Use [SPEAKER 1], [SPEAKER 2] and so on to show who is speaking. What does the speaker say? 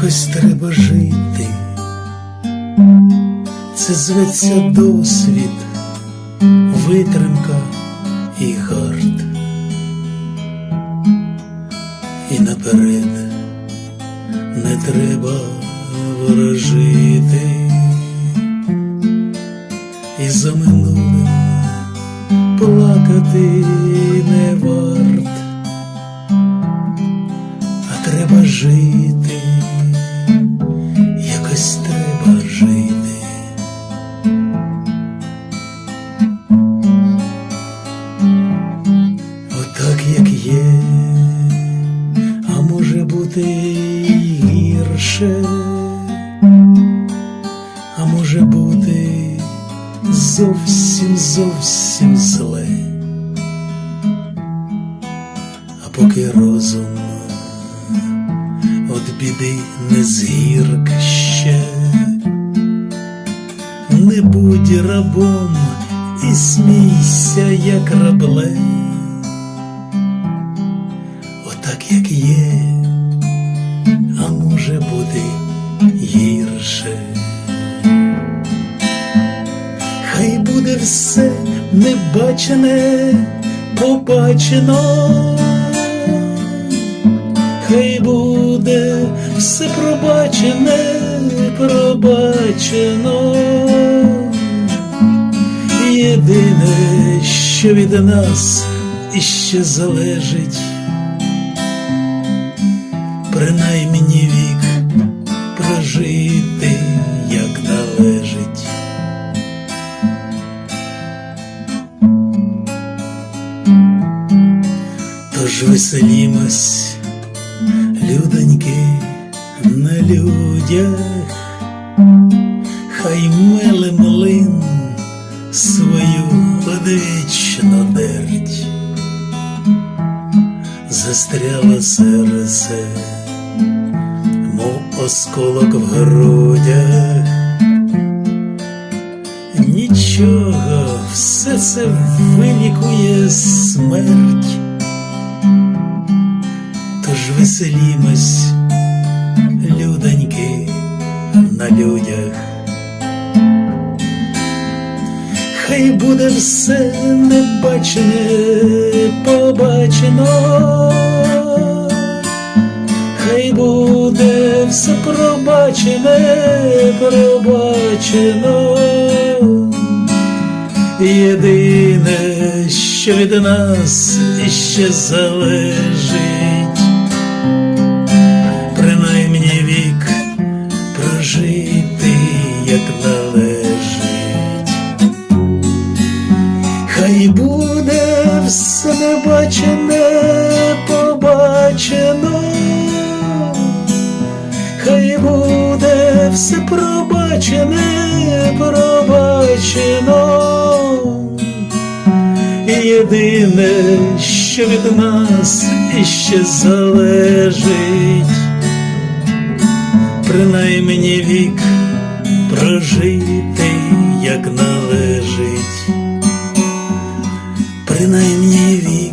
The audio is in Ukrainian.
[SPEAKER 1] якось треба жити, це зветься досвід, витримка і гард. І наперед не треба ворожити, і за минулим плакати. Як є, а може бути гірше, а може бути зовсім зовсім зле, а поки розум от біди не згірк ще, не будь рабом і смійся, як рабле як є, а може бути гірше. Хай буде все небачене, побачено, хай буде все пробачене, пробачено. Єдине, що від нас іще залежить, принаймні вік прожити, як належить. Тож веселімось, людоньки, на людях, хай меле млин свою одвічну дерть, застряло серце, мов осколок в грудях. Нічого, все це вилікує смерть. Тож веселімось, людоньки, на людях. Хай буде все небачене, побачено, все пробачене, пробачено. Єдине, що від нас іще залежить, принаймні вік прожити, як належить. Хай буде все небачене, все пробачене, пробачено. Єдине, що від нас іще залежить, принаймні вік прожити, як належить принаймні вік.